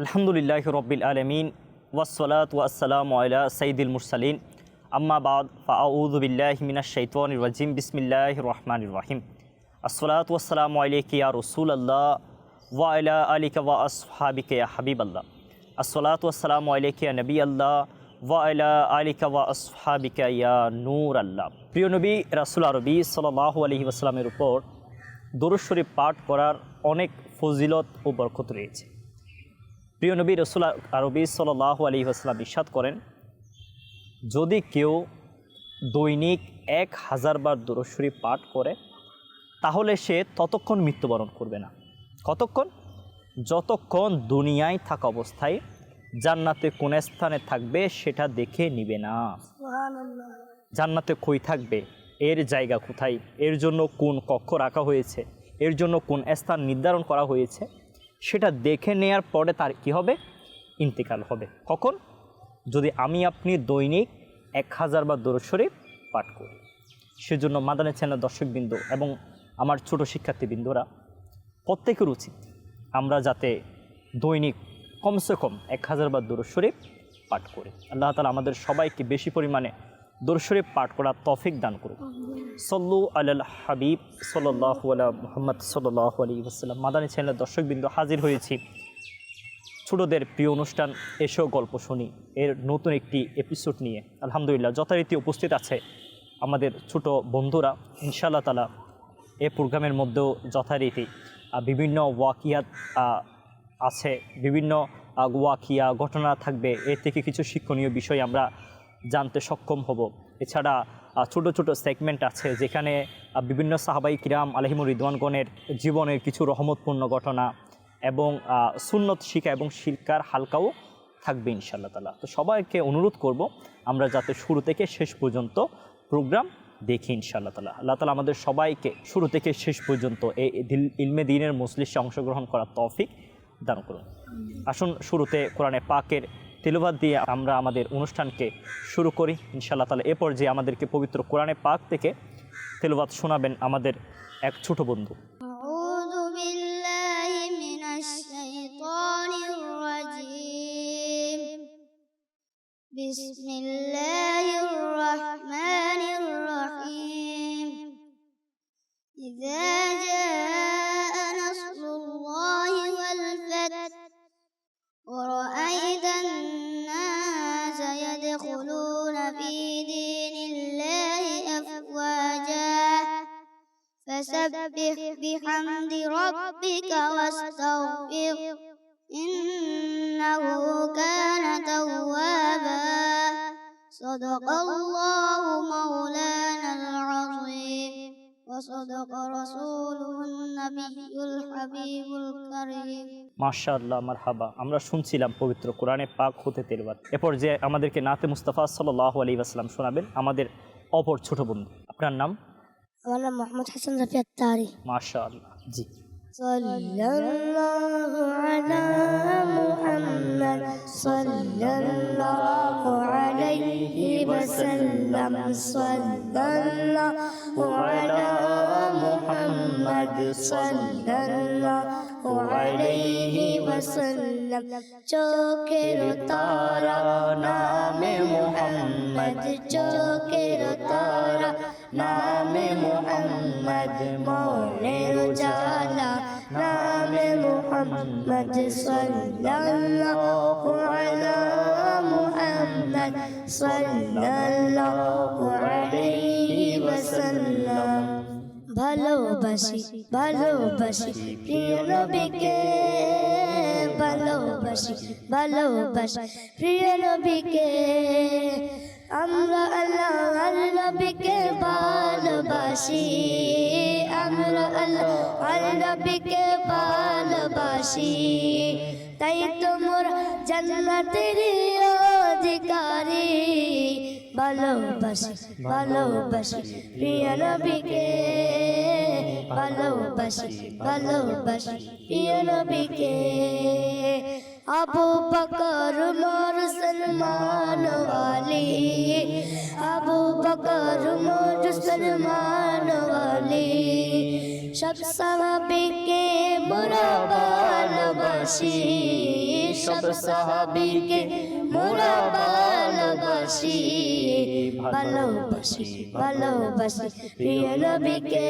আলহামদুলিল্লাহ রব্বিল আলমিন ওয়াসলাত ওয়াসালাম আলা সঈদুল মুরসালিন। আম্মা বাদ ফাউদুবিল্লাহ মিনা শৈতন রাজিম। বিসমিল্লাহ রহমান রাহিম। আসসালাত ওয়াসালাম আলাইকি ইয়া রসুল আল্লাহ ওয়া আলা আলিকা ওয়া আসহাবিকে হাবিব আল্লাহ আসসালাত ওয়াসালাম আলাইকি ইয়া নবী আল্লাহ ওয়া আলা আলিকা ওয়া আসহাবিকা ইয়া নূর আল্লাহ প্রিয় নবী, রাসুল আরবি সাল্লাহ আলহি আসসালামের উপর দরুদ শরীফ পাঠ করার অনেক ফজিলত ও বরকত রয়েছে। প্রিয় নবী রসুল আরবি সাল্লাহ আলী আসলাম ইস্বাদ করেন যদি কেউ দৈনিক এক হাজার বার দরশ্বরী পাঠ করে তাহলে সে ততক্ষণ মৃত্যুবরণ করবে না। কতক্ষণ? যতক্ষণ দুনিয়ায় থাকা অবস্থায় জান্নাতে কোন স্থানে থাকবে সেটা দেখে নিবে না। জান্নাতে কই থাকবে? এর জায়গা কোথায়? এর জন্য কোন কক্ষ রাখা হয়েছে? এর জন্য কোন স্থান নির্ধারণ করা হয়েছে? সেটা দেখে নেয়ার পরে তার কি হবে? ইন্তেকাল হবে। কখন? যদি আমি আপনি দৈনিক এক হাজার বা দরশরে পাঠ করি। সেজন্য মাদানে চ্যানেল দর্শকবৃন্দ এবং আমার ছোট শিক্ষার্থীবৃন্দরা, প্রত্যেকের উচিত আমরা যাতে দৈনিক কমসে কম এক হাজার বা দরশরে পাঠ করি। আল্লাহ তালা আমাদের সবাইকে বেশি পরিমাণে দরশরে পাঠ করার তফিক দান করুক। সল্লু আল হাবিব সাল্লাহ মোহাম্মদ সাল্লাহ আলী ওসাল্লাম মাদানী চ্যানেলের দর্শকবৃন্দ হাজির হয়েছি। ছোটদের প্রিয় অনুষ্ঠান এসেও গল্প শুনি। এর নতুন একটি এপিসোড নিয়ে। আলহামদুলিল্লাহ, যথারীতি উপস্থিত আছে আমাদের ছোট বন্ধুরা। ইনশাআল্লাহ তালা এ প্রোগ্রামের মধ্যেও যথারীতি বিভিন্ন ওয়াকিয়াত আছে। বিভিন্ন ওয়াকিয়া, ঘটনা থাকবে। এর থেকে কিছু শিক্ষণীয় বিষয় আমরা জানতে সক্ষম হব। এছাড়া ছোট ছোট সেগমেন্ট আছে যেখানে বিভিন্ন সাহাবাই কিরাম আলহিমুর রিদওয়ানগণের জীবনের কিছু রহমতপূর্ণ ঘটনা এবং সুন্নত শিকা এবং শিল্কার হালকাও থাকবে ইনশাআল্লাহ তালা তো সবাইকে অনুরোধ করব, আমরা যাতে শুরু থেকে শেষ পর্যন্ত প্রোগ্রাম দেখি ইনশাআল্লাহ তালা আল্লাহ তালা আমাদের সবাইকে শুরু থেকে শেষ পর্যন্ত এই দিল- ইলমে দিনের মজলিসে অংশগ্রহণ করার তৌফিক দান করুন। আসুন, শুরুতে কোরআনে পাকের তেলবাদ দিয়ে আমরা আমাদের অনুষ্ঠানকে শুরু করি ইনশাআল্লাহ তালা এ পর্যায়ে আমাদেরকে পবিত্র কোরআনে পাক থেকে তেলবাদ শোনাবেন আমাদের এক ছোট বন্ধু أعوذ بالله من الشيطان الرجيم بسم الله الرحمن الرحيم إذا فسبح بحمد ربك واستغفر إنه كان توابا صدق الله مولانا العظيم وصدق رسوله النبي الحبيب الكريم মাশাআল্লাহ মারহাবা আমরা শুনছিলাম পবিত্র কোরআনে পাক হতে তেলবাদ এরপর যে আমাদেরকে নাতে মুস্তাফা সাল্লাহ আলী আসসালাম শোনাবেন আমাদের অপর ছোট বন্ধু আপনার নাম আমার নাম মোহাম্মদ হাসান জাফি আত্তারি মাশাআল্লাহ জি সাল্লাল্লাহু আলা মুহাম্মদ সাল্লাল্লাহু আলাইহি ওয়াসাল্লাম সাল্লাল্লাহু আলা মুহাম্মদ সাল্লাল্লাহু আলাইহি ওয়াসাল্লাম চোখের তারা নামে মুহাম্মদ চোখের তারা নাম মোহাম্মদ মনের জালা নামে মোহাম্মদ সাল্লাল্লাহু আলা মুহাম্মদ সাল্লাল্লাহু আলাইহি ওয়াসাল্লাম। ভালোবাসি ভালোবাসি, প্রিয় নবীকে ভালোবাসি ভালোবাসি, প্রিয় নবীকে আমরা আল্লাহর নবীকে ভালোবাসি। আমরা আল্লাহর নবীকে ভালোবাসি। তাই তোমর জান্নাতের অধিকারী। ভালোবাসি ভালোবাসি, প্রিয় নবীকে। ভালোবাসি ভালোবাসি, প্রিয় নবীকে। আবু বকর মোর সলমান वाली আবু বকর মোর সলমান वाली সব সাহাবিকে মোরা ভালোবাসি সব সাহাবিকে মোরা ভালোবাসি ভালোবাসি ভালোবাসি প্রিয় নবীকে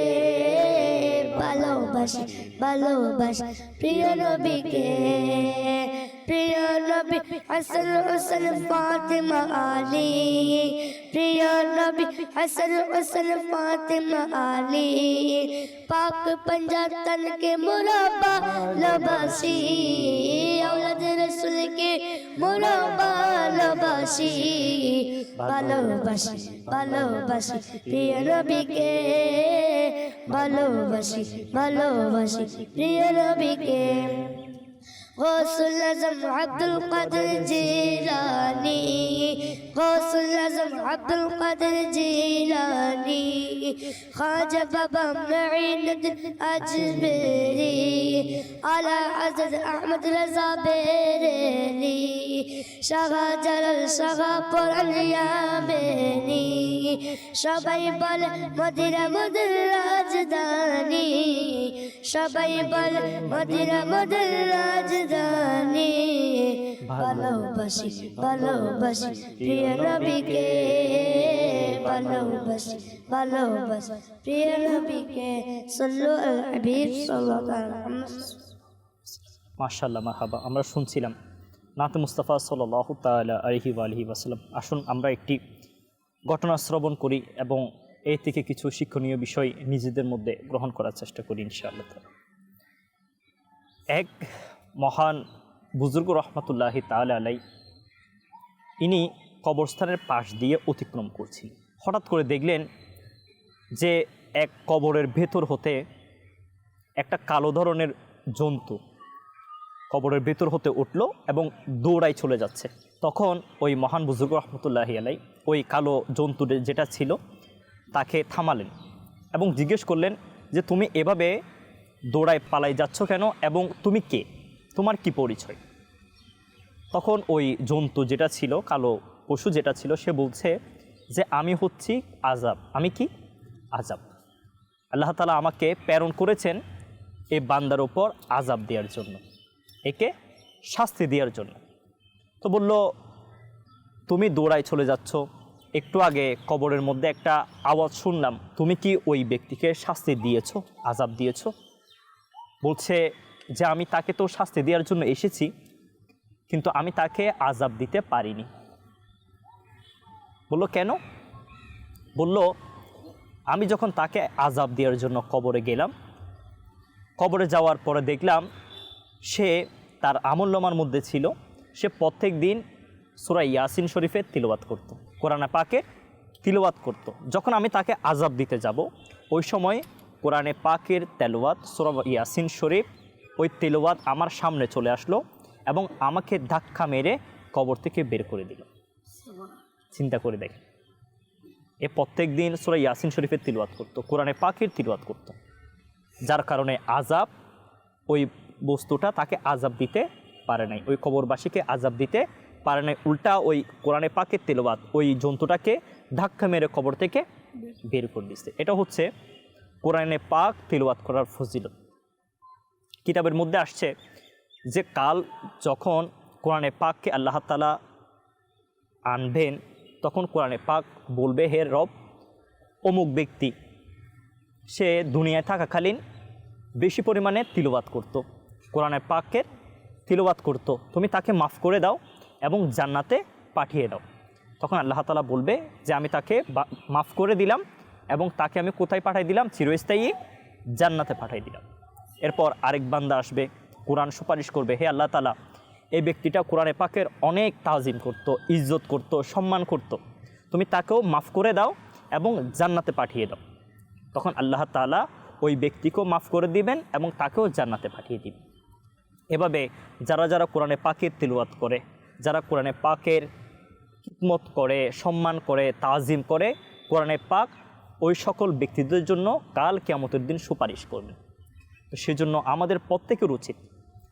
ভালোবাসি ভালোবাসি প্রিয় নবীকে প্রিয় নবী হাসান হোসেন ফাতিমা আলী প্রিয় নবী হাসান হোসেন ফাতিমা আলী পাক पंजातन के मुराबा लबासी औलाद रसूल के मुराबा लबासी ভালোবাসি ভালোবাসি প্রিয় নবীকে ভালোবাসি ভালোবাসি প্রিয় নবীকে গৌসুল আজম আব্দুল কাদের জিলানি গৌসুল আজম আব্দুল কাদের জিলানি খাজা বাবা মুঈনুদ আজমেরি আলা আজাদ আহমদ রাজা বেরেলি শাহা জালাল শাহা পুরান ইয়ামেনি সবাই বলে মদিনা মদির রাজধানী সবাই বলে মদিনা মদির রাজ রাজধানী ভালোবাসি ভালোবাসি, প্রিয় নবীকে। ভালোবাসি ভালোবাসি, প্রিয় নবীকে। সল্লু আল হাবিব মার্শাল্লাহ মাহাবা আমরা শুনছিলাম নাতে মুস্তাফা সাল্লাহ তালা আলহি আলহি ওয়াসাল্লাম। আসুন আমরা একটি ঘটনা শ্রবণ করি এবং এ থেকে কিছু শিক্ষণীয় বিষয় নিজেদের মধ্যে গ্রহণ করার চেষ্টা করি ইনশাআল্লাহ। এক মহান বুজুর্গ রহমতুল্লাহ তাআলা আলাই, ইনি কবরস্থানের পাশ দিয়ে অতিক্রম করছিলেন। হঠাৎ করে দেখলেন যে এক কবরের ভেতর হতে একটা কালো ধরনের জন্তু কবরের ভেতর হতে উঠল এবং দৌড়াই চলে যাচ্ছে। তখন ওই মহান বুজুর্গ রহমতুল্লাহি আলাই ওই কালো জন্তু যেটা ছিল, তাকে থামালেন এবং জিজ্ঞেস করলেন যে, তুমি এভাবে দৌড়ায় পালাই যাচ্ছ কেন এবং তুমি কে? তোমার কি পরিচয়? তখন ওই জন্তু যেটা ছিল, কালো পশু যেটা ছিল, সে বলছে যে, আমি হচ্ছি আজাব আমি কি? আজাব আল্লাহ তালা আমাকে প্রেরণ করেছেন এই বান্দার ওপর আজাব দেওয়ার জন্য, একে শাস্তি দেওয়ার জন্য। তো বলল, তুমি দৌড়ায় চলে যাচ্ছ। একটু আগে কবরের মধ্যে একটা আওয়াজ শুনলাম। তুমি কি ওই ব্যক্তিকে শাস্তি দিয়েছ আজাব দিয়েছ? বলছে যে আমি তাকে তো শাস্তি দেওয়ার জন্য এসেছি, কিন্তু আমি তাকে আজাব দিতে পারিনি। বলল, কেন? বলল, আমি যখন তাকে আজাব দেওয়ার জন্য কবরে গেলাম, কবরে যাওয়ার পরে দেখলাম সে তার আমল্যমার মধ্যে ছিল, সে প্রত্যেক দিন সুরা ইয়াসিন শরীফের তিলবাত করত, কোরআনে পাকে তিলবাত করত। যখন আমি তাকে আজাব দিতে যাব, ওই সময় কোরআনে পাকের তেলোয়াত সুরা ইয়াসিন শরীফ ওই তেলোয়াত আমার সামনে চলে আসলো এবং আমাকে ধাক্কা মেরে কবর থেকে বের করে দিল। চিন্তা করে দেখেন। এ প্রত্যেক দিন সুরা ইয়াসিন শরীফের তিলওয়াত করতো, কোরআনে পাকের তিলওয়াত করতো। যার কারণে আজাব ওই বস্তুটা তাকে আজাব দিতে পারে নাই। ওই কবরবাসীকে আজাব দিতে পারে নাই। উল্টা ওই কোরআনে পাকের তেলবাদ ওই জন্তুটাকে ধাক্কা মেরে কবর থেকে বের করে দিচ্ছে এটা হচ্ছে কোরআনে পাক তেলবাদ করার ফজিলত। কিতাবের মধ্যে আসছে যে কাল যখন কোরআনে পাককে আল্লাহ তালা আনবেন, তখন কোরআনে পাক বলবে, হে রব, অমুক ব্যক্তি, সে দুনিয়ায় থাকাকালীন বেশি পরিমাণে তিলবাত করত। কোরআনের পাকের তিলবাত করত। তুমি তাকে মাফ করে দাও এবং জান্নাতে পাঠিয়ে দাও। তখন আল্লাহ তালা বলবে যে, আমি তাকে মাফ করে দিলাম এবং তাকে আমি কোথায় পাঠাই দিলাম? চিরস্থায়ী জান্নাতে পাঠাই দিলাম। এরপর আরেক বান্দা আসবে, কোরআন সুপারিশ করবে। হে আল্লাহ তালা এই ব্যক্তিটা কোরআনে পাকের অনেক তাজিম করত, ইজ্জত করত, সম্মান করত। তুমি তাকেও মাফ করে দাও এবং জান্নাতে পাঠিয়ে দাও। তখন আল্লাহ তাআলা ওই ব্যক্তিকেও মাফ করে দিবেন এবং তাকেও জান্নাতে পাঠিয়ে দিবেন। এভাবে যারা যারা কোরআনে পাকের তিলওয়াত করে, যারা কোরআনে পাকের খিদমত করে, সম্মান করে, তাজিম করে, কোরআনে পাক ওই সকল ব্যক্তিদের জন্য কাল কেয়ামতের দিন সুপারিশ করবেন সেজন্য আমাদের প্রত্যেকের উচিত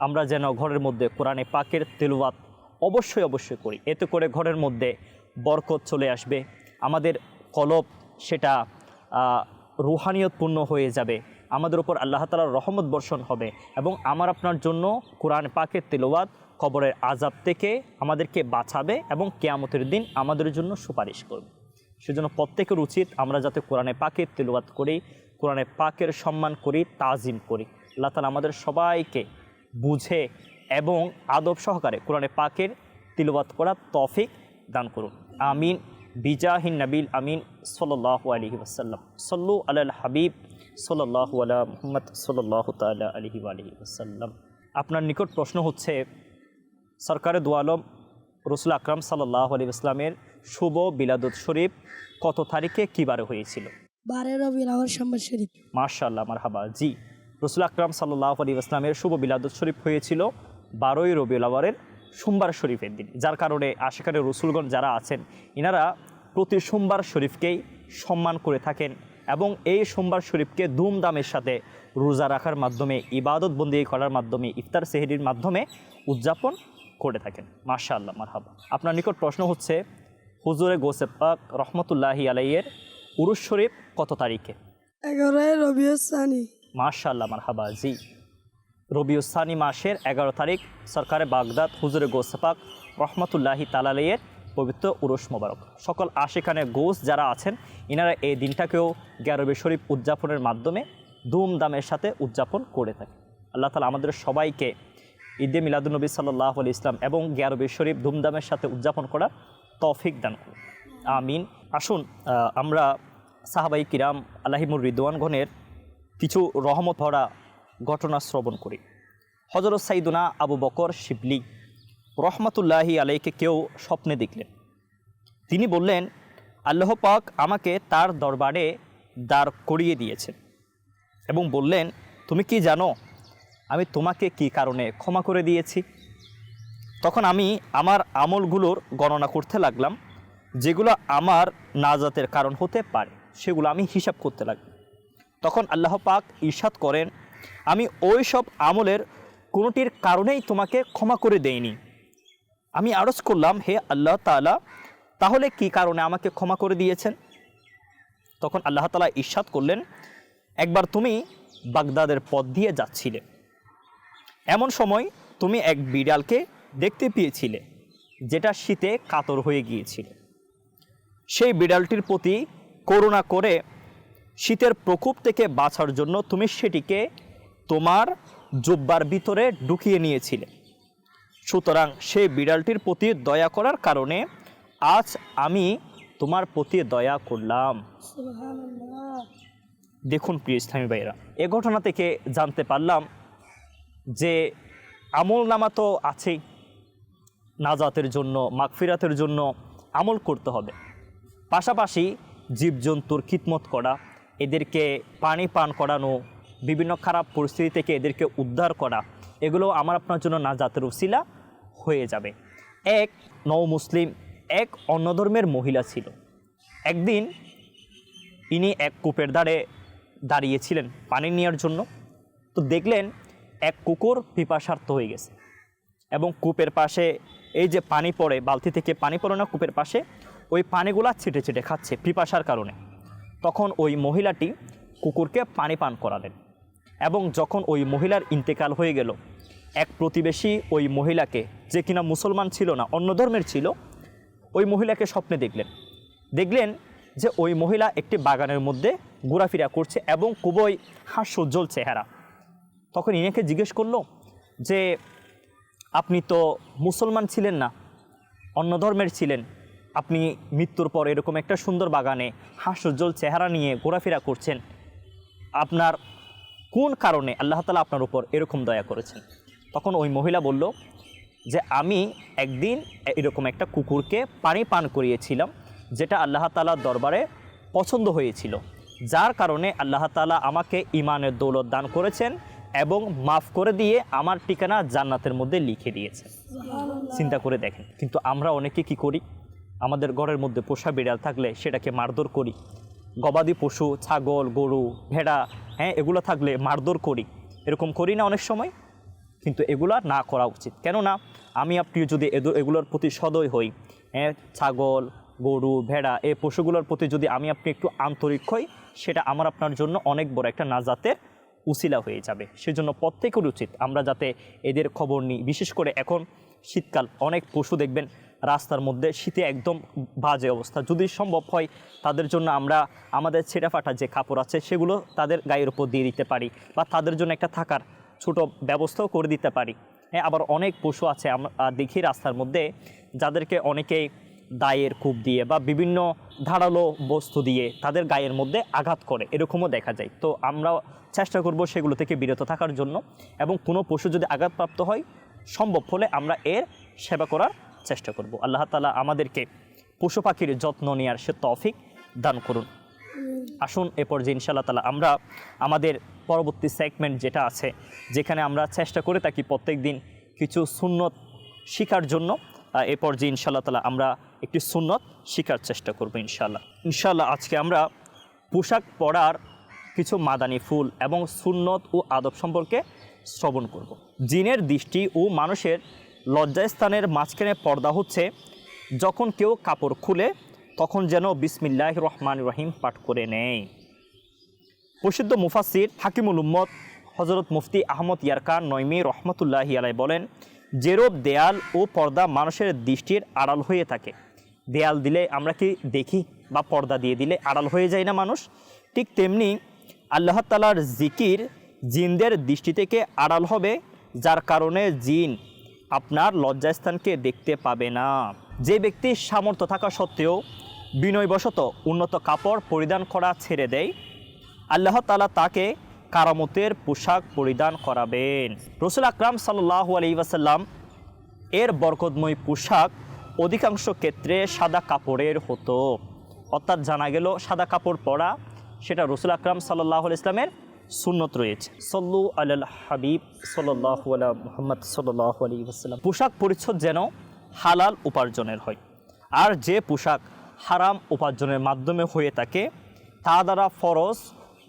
আমরা যেন ঘরের মধ্যে কোরআনে পাকের তেলওয়াত অবশ্যই অবশ্যই করি। এতে করে ঘরের মধ্যে বরকত চলে আসবে, আমাদের কলব সেটা রুহানিয়তপূর্ণ হয়ে যাবে, আমাদের উপর আল্লাহ তালার রহমত বর্ষণ হবে এবং আমার আপনার জন্য কোরআন পাকের তেলোয়াত কবরের আজাব থেকে আমাদেরকে বাঁচাবে এবং কেয়ামতের দিন আমাদের জন্য সুপারিশ করবে। সেজন্য প্রত্যেকের উচিত আমরা যাতে কোরআনে পাকের তেলোয়াত করি কোরআনে পাকের সম্মান করি, তাজিম করি। আল্লাহ তালা আমাদের সবাইকে বুঝে এবং আদব সহকারে কোরআনে পাকের তিলবাত করা তফিক দান করুন। আমিন। বিজাহিন নবিল আমিন সাল্লাহ আলহি ওসাল্লাম সল্লু আল হাবিব সাল্লাহ আলা মোহাম্মদ সাল্লাহ তাল আলহি আলহি ওসাল্লাম আপনার নিকট প্রশ্ন হচ্ছে সরকারে দোয়ালম রসুল আকরাম সাল্লাহ আলী ইসলামের শুভ বিলাদুত শরীফ কত তারিখে কিবারে হয়েছিল? বারে রবিউল আওয়াল সোমবার শরীফ। মার্শাল্লাহ আমার হাবা জি, রসুল আকরাম সাল্লাহ আলী ইসলামের শুভ বিলাদুত শরীফ হয়েছিল বারোই রবিউল আওয়ারের সোমবার শরীফের দিন। যার কারণে আশেখানে রসুলগণ যারা আছেন, ইনারা প্রতি সোমবার শরীফকেই সম্মান করে থাকেন এবং এই সোমবার শরীফকে ধুমধামের সাথে রোজা রাখার মাধ্যমে, ইবাদত বন্দি করার মাধ্যমে, ইফতার সেহেরির মাধ্যমে উদযাপন করে থাকেন। মাশা আল্লাহ মারহাবা। আপনার নিকট প্রশ্ন হচ্ছে, হুজুরে গোসেপাক রহমতুল্লাহি আলাইয়ের উরুস শরীফ কত তারিখে? এগারোই রবিউল সানি। মাশাল্লাহ মারহাবা জি। রবিউসানি মাসের এগারো তারিখ সরকারে বাগদাদ হুজুরে গোসপাক রহমতুল্লাহি তালালের পবিত্র উরুস মোবারক। সকল আশেখানে গোস যারা আছেন ইনারা এই দিনটাকেও গ্যারবে শরীফ উদযাপনের মাধ্যমে ধুমধামের সাথে উদযাপন করে থাকে। আল্লাহ তালা আমাদের সবাইকে ঈদে মিলাদুলনবী সাল্লাহ আলি ইসলাম এবং গ্যারবে শরীফ ধুমধামের সাথে উদযাপন করার তৌফিক দান করুন। আমিন। আসুন আমরা সাহাবাই কিরাম আল্লাহিমুর রিদওয়ানগণের কিছু রহমত ভরা ঘটনা শ্রবণ করি। হজরত সাইদুনা আবু বকর শিবলি রহমতুল্লাহি আলাইকে কেউ স্বপ্নে দেখলেন। তিনি বললেন, আল্লাহ পাক আমাকে তার দরবারে দাঁড় করিয়ে দিয়েছেন এবং বললেন, তুমি কি জানো আমি তোমাকে কি কারণে ক্ষমা করে দিয়েছি? তখন আমি আমার আমলগুলোর গণনা করতে লাগলাম, যেগুলো আমার নাজাতের কারণ হতে পারে। সেগুলো আমি হিসাব করতে লাগলাম তখন আল্লাহ পাক ঈর্ষাদ করেন, আমি ওই সব আমলের কোনোটির কারণেই তোমাকে ক্ষমা করে দেইনি। আমি আরজ করলাম, হে আল্লাহ তাআলা, তাহলে কি কারণে আমাকে ক্ষমা করে দিয়েছেন? তখন আল্লাহ তাআলা ঈর্ষাদ করলেন, একবার তুমি বাগদাদের পথ দিয়ে যাচ্ছিলে। এমন সময় তুমি এক বিড়ালকে দেখতে পেয়েছিলে, যেটা শীতে কাতর হয়ে গিয়েছিল। সেই বিড়ালটির প্রতি করুণা করে শীতের প্রকোপ থেকে বাঁচার জন্য তুমি সেটিকে তোমার জুব্বার ভিতরে ঢুকিয়ে নিয়েছিলে। সুতরাং সেই বিড়ালটির প্রতি দয়া করার কারণে আজ আমি তোমার প্রতি দয়া করলাম। দেখুন প্রিয় ইসলামী ভাইরা এ ঘটনা থেকে জানতে পারলাম যে আমল নামা তো আছেই, নাজাতের জন্য, মাগফিরাতের জন্য আমল করতে হবে। পাশাপাশি জীবজন্তুর খিদমত করা, এদেরকে পানি পান করানো, বিভিন্ন খারাপ পরিস্থিতি থেকে এদেরকে উদ্ধার করা, এগুলো আমার আপনার জন্য না নাজাতের উসিলা হয়ে যাবে। এক নৌ মুসলিম, এক অন্য ধর্মের মহিলা ছিল। একদিন ইনি এক কূপের দ্বারে দাঁড়িয়েছিলেন পানি নেওয়ার জন্য। তো দেখলেন এক কুকুর পিপাসার্থ হয়ে গেছে এবং কূপের পাশে এই যে পানি পড়ে, বালতি থেকে পানি পড়ে না, কূপের পাশে ওই পানিগুলা ছিটে ছিটে খাচ্ছে পিপাসার কারণে। তখন ওই মহিলাটি কুকুরকে পানি পান করালেন এবং যখন ওই মহিলার ইন্তেকাল হয়ে গেল, এক প্রতিবেশী ওই মহিলাকে যে কিনা মুসলমান ছিল না, অন্য ধর্মের ছিল, ওই মহিলাকে স্বপ্নে দেখলেন। দেখলেন যে ওই মহিলা একটি বাগানের মধ্যে ঘোরাফেরা করছে এবং খুবই হাস্যোজ্জ্বল চেহারা। তখন ইনাকে জিজ্ঞেস করল যে, আপনি তো মুসলমান ছিলেন না, অন্য ধর্মের ছিলেন আপনি মৃত্যুর পর এরকম একটা সুন্দর বাগানে হাস্যোজ্জ্বল চেহারা নিয়ে ঘোরাফেরা করছেন, আপনার কোন কারণে আল্লাহ তালা আপনার উপর এরকম দয়া করেছেন? তখন ওই মহিলা বলল যে, আমি একদিন এরকম একটা কুকুরকে পানি পান করিয়েছিলাম, যেটা আল্লাহ তালার দরবারে পছন্দ হয়েছিল। যার কারণে আল্লাহ তালা আমাকে ইমানের দৌলত দান করেছেন এবং মাফ করে দিয়ে আমার ঠিকানা জান্নাতের মধ্যে লিখে দিয়েছেন। চিন্তা করে দেখেন। কিন্তু আমরা অনেকে কি করি? আমাদের ঘরের মধ্যে পোষা বিড়াল থাকলে সেটাকে মারধর করি। গবাদি পশু, ছাগল, গরু, ভেড়া হ্যাঁ এগুলো থাকলে মারধর করি। এরকম করি না অনেক সময়, কিন্তু এগুলা না করা উচিত। কেননা, আমি আপনি যদি এগুলোর প্রতি সদয় হই হ্যাঁ ছাগল, গরু, ভেড়া, এই পশুগুলোর প্রতি যদি আমি আপনি একটু আন্তরিক হই, সেটা আমার আপনার জন্য অনেক বড় একটা নাজাতের উসিলা হয়ে যাবে। সেজন্য প্রত্যেকের উচিত আমরা যাতে এদের খবর নিই। বিশেষ করে এখন শীতকাল, অনেক পশু দেখবেন রাস্তার মধ্যে শীতে একদম বাজে অবস্থা। যদি সম্ভব হয়, তাদের জন্য আমরা আমাদের ছেঁড়া ফাটা যে কাপড় আছে, সেগুলো তাদের গায়ের উপর দিয়ে দিতে পারি বা তাদের জন্য একটা থাকার ছোট ব্যবস্থাও করে দিতে পারি। হ্যাঁ আবার অনেক পশু আছে আমরা দেখি রাস্তার মধ্যে, যাদেরকে অনেকেই দায়ের কূপ দিয়ে বা বিভিন্ন ধারালো বস্তু দিয়ে তাদের গায়ের মধ্যে আঘাত করে, এরকমও দেখা যায়। তো আমরা চেষ্টা করব সেগুলো থেকে বিরত থাকার জন্য এবং কোনো পশু যদি আঘাতপ্রাপ্ত হয়, সম্ভব হলে আমরা এর সেবা করার চেষ্টা করব। আল্লাহ তালা আমাদেরকে পশু পাখির যত্ন নেওয়ার সে তৌফিক দান করুন। আসুন এ পর্যায়ে ইনশাআল্লাহ তালা আমরা আমাদের পরবর্তী সেগমেন্ট যেটা আছে, যেখানে আমরা চেষ্টা করে থাকি প্রত্যেক দিন কিছু সুন্নত শিকার জন্য এ পর্যায়ে ইনশাআল্লাহ তালা আমরা একটি সুন্নত শিকার চেষ্টা করব ইনশাআল্লাহ। ইনশাআল্লাহ আজকে আমরা পোশাক পরার কিছু মাদানি ফুল এবং সুন্নত ও আদব সম্পর্কে শ্রবণ করব। জিনের দৃষ্টি ও মানুষের লজ্জাস্থানের মাঝখানে পর্দা হচ্ছে। যখন কেউ কাপড় খুলে, তখন যেন বিসমিল্লাহ রহমান রহিম পাঠ করে নেয়। প্রসিদ্ধ মুফাসির হাকিমুল উম্মত হজরত মুফতি আহমদ ইয়ারকান নয়মি রহমতুল্লাহি আলাই বলেন, যেরূপ দেয়াল ও পর্দা মানুষের দৃষ্টির আড়াল হয়ে থাকে, দেয়াল দিলে আমরা কি দেখি বা পর্দা দিয়ে দিলে আড়াল হয়ে যায় না মানুষ? ঠিক তেমনি আল্লাহ তালার জিকির জিনদের দৃষ্টি থেকে আড়াল হবে, যার কারণে জিন আপনার লজ্জাস্থানকে দেখতে পাবে না। যে ব্যক্তি সামর্থ্য থাকা সত্ত্বেও বিনয়বশত উন্নত কাপড় পরিধান করা ছেড়ে দেয়, আল্লাহ তালা তাকে কারামতের পোশাক পরিধান করাবেন। রসুল আকরাম সাল্লাহ আলি ওয়াসাল্লাম এর বরকতময় পোশাক অধিকাংশ ক্ষেত্রে সাদা কাপড়ের হতো। অর্থাৎ জানা গেল সাদা কাপড় পরা, সেটা রসুল আকরাম সাল্লাহ ইসলামের সুন্নত রয়েছে। সল্লু আল হাবিব সাল্লাহ মোহাম্মদ সাল্লাহ আলী ওসাল্লাম পোশাক পরিচ্ছদ যেন হালাল উপার্জনের হয়। আর যে পোশাক হারাম উপার্জনের মাধ্যমে হয়ে থাকে, তা দ্বারা ফরজ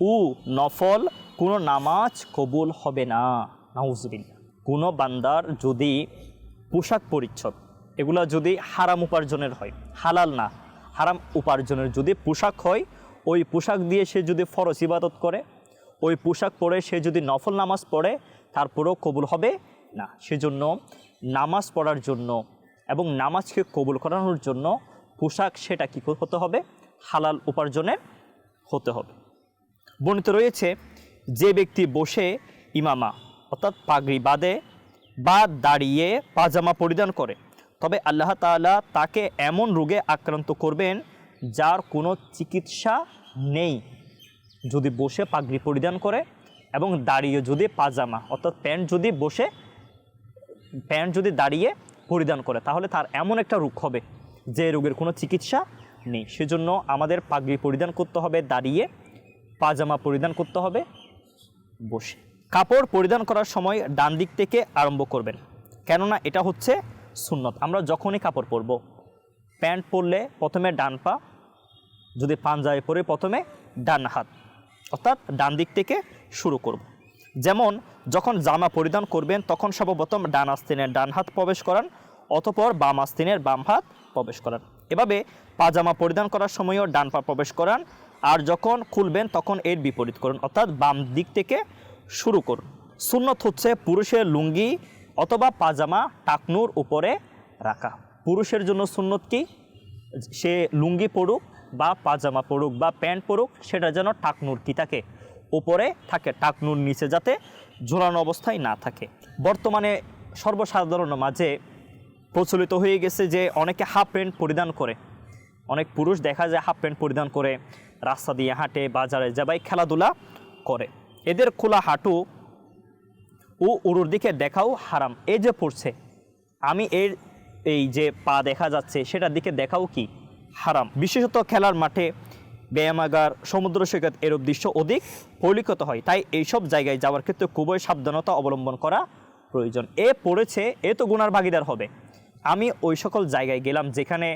ও নফল কোনো নামাজ কবুল হবে না। নাউজবিল্লা কোনো বান্দার যদি পোশাক পরিচ্ছদ, এগুলো যদি হারাম উপার্জনের হয়, হালাল না, হারাম উপার্জনের যদি পোশাক হয়, ওই পোশাক দিয়ে সে যদি ফরজ ইবাদত করে ওই পোশাক পরে সে যদি নফল নামাজ পড়ে, তারপরেও কবুল হবে না। সেজন্য নামাজ পড়ার জন্য এবং নামাজকে কবুল করানোর জন্য পোশাক সেটা কী হতে হবে? হালাল উপার্জনের হতে হবে। বর্ণিত রয়েছে, যে ব্যক্তি বসে ইমামা, অর্থাৎ পাগড়ি বাঁধে বা দাঁড়িয়ে পাজামা পরিধান করে, তবে আল্লাহ তাআলা তাকে এমন রোগে আক্রান্ত করবেন যার কোনো চিকিৎসা নেই। যদি বসে পাগড়ি পরিধান করে এবং দাঁড়িয়ে যদি পাজামা, অর্থাৎ প্যান্ট যদি বসে, প্যান্ট যদি দাঁড়িয়ে পরিধান করে, তাহলে তার এমন একটা রোগ হবে যে রোগের কোনো চিকিৎসা নেই। সেজন্য আমাদের পাগড়ি পরিধান করতে হবে, দাঁড়িয়ে পাজামা পরিধান করতে হবে, বসে। কাপড় পরিধান করার সময় ডান দিক থেকে আরম্ভ করবেন, কেননা এটা হচ্ছে সুন্নত। আমরা যখনই কাপড় পরবো, প্যান্ট পরলে প্রথমে ডান পা, যদি পাঞ্জাবি পরে প্রথমে ডান হাত। অর্থাৎ ডান দিক থেকে শুরু করব। যেমন, যখন জামা পরিধান করবেন, তখন সর্বপ্রথম ডান আস্তিনের ডান হাত প্রবেশ করান, অতপর বাম আস্তিনের বাম হাত প্রবেশ করান। এভাবে পাজামা পরিধান করার সময়ও ডান পা প্রবেশ করান, আর যখন খুলবেন, তখন এর বিপরীত করুন, অর্থাৎ বাম দিক থেকে শুরু করুন। সুন্নত হচ্ছে পুরুষের লুঙ্গি অথবা পাজামা টাকনুর উপরে রাখা। পুরুষের জন্য সুন্নত কি? সে লুঙ্গি পরুক বা পাজামা পরুক বা প্যান্ট পরুক, সেটা যেন টাকনুর কি থাকে? উপরে থাকে টাকনুর, নিচে যাতে ঝোলানো অবস্থায় না থাকে। বর্তমানে সর্বসাধারণ মাঝে প্রচলিত হয়ে গেছে যে অনেকে হাফ প্যান্ট পরিধান করে। অনেক পুরুষ দেখা যায় হাফ প্যান্ট পরিধান করে, রাস্তা দিয়ে হাঁটে, বাজারে যাবাই খেলাধুলা করে। এদের খোলা হাঁটু ও উরুর দিকে দেখাও হারাম। এ যে পড়ছে, আমি এর এই যে পা দেখা যাচ্ছে, সেটার দিকে দেখাও কি? হারাম। বিশেষত খেলার মাঠে ব্যায়ামাগার, সমুদ্র সৈকত এরূপ দৃশ্য অধিক পরিলিখিত হয়। তাই এইসব জায়গায় যাওয়ার ক্ষেত্রে খুবই সাবধানতা অবলম্বন করা প্রয়োজন। এ পড়েছে, এ তো গুণার ভাগিদার হবে। আমি ওই সকল জায়গায় গেলাম যেখানে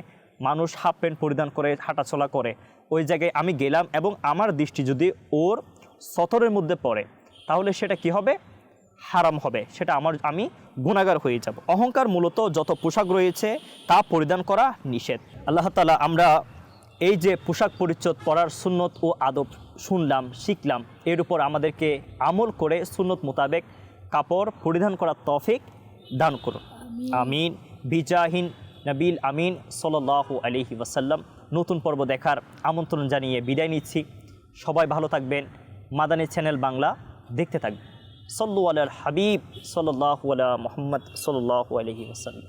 মানুষ হাফ প্যান্ট পরিধান করে হাঁটাচলা করে। ওই জায়গায় আমি গেলাম এবং আমার দৃষ্টি যদি ওর সতরের মধ্যে পড়ে, তাহলে সেটা কি হবে? হারাম হবে সেটা আমার আমি গুণাগার হয়ে যাব। অহংকার মূলত যত পোশাক রয়েছে তা পরিধান করা নিষেধ। আল্লাহ তালা আমরা এই যে পোশাক পরিচ্ছদ পরার সুন্নত ও আদব শুনলাম শিখলাম এর উপর আমাদেরকে আমল করে সুন্নত মোতাবেক কাপড় পরিধান করার তফিক দান করুন। আমিন। বিজাহিন নবিল আমিন সাল্লাল্লাহু আলহি ওয়াসাল্লাম। নতুন পর্ব দেখার আমন্ত্রণ জানিয়ে বিদায় নিচ্ছি। সবাই ভালো থাকবেন। মাদানী চ্যানেল বাংলা দেখতে থাকবেন। সল্লু আল হাবিব সাল্লাহ আলা মোহাম্মদ সাল্লাহ আলহি ওসাল্লাম